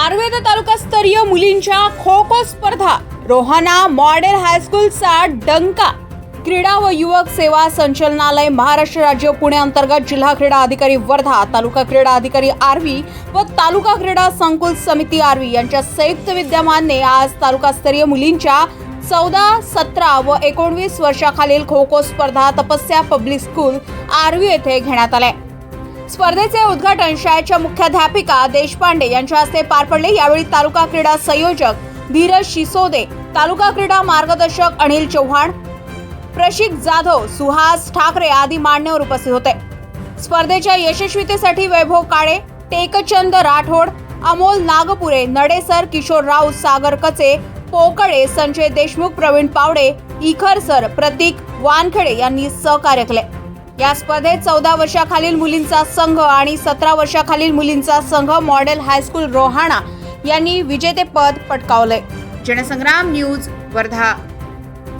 आर्वेद तालुकास्तरीय मुलींच्या खो खो स्पर्धा रोहाना मॉडेल हायस्कूलचा डंका. क्रीडा व युवक सेवा संचालनालय महाराष्ट्र राज्य पुणे अंतर्गत जिल्हा क्रीडा अधिकारी वर्धा तालुका क्रीडा अधिकारी आर्वी व तालुका क्रीडा संकुल समिती आर्वी यांच्या संयुक्त विद्यमाने आज तालुकास्तरीय मुलींच्या चौदा सतरा व एकोणवीस वर्षाखालील खो खो स्पर्धा तपस्या पब्लिक स्कूल आर्वी येथे घेण्यात आल्या. स्पर्धेचे उद्घाटन शाळेच्या मुख्याध्यापिका देशपांडे यांच्या हस्ते पार पडले. यावेळी तालुका क्रीडा संयोजक धीरज शिसोदे तालुका क्रीडा मार्गदर्शक अनिल चव्हाण प्रशिक जाधव सुहास ठाकरे आदी मान्यवर उपस्थित होते. स्पर्धेच्या यशस्वीतेसाठी वैभव काळे टेकचंद राठोड अमोल नागपुरे नडेसर किशोर राऊत सागर कचे पोकळे संजय देशमुख प्रवीण पावडे इखर सर प्रतीक वानखेडे यांनी सहकार्य केले. या स्पर्धेत चौदा वर्षाखालील मुलींचा संघ आणि सतरा वर्षाखालील मुलींचा संघ मॉडेल हायस्कूल रोहाणा यांनी विजेतेपद पटकावले जनसंग्राम न्यूज वर्धा.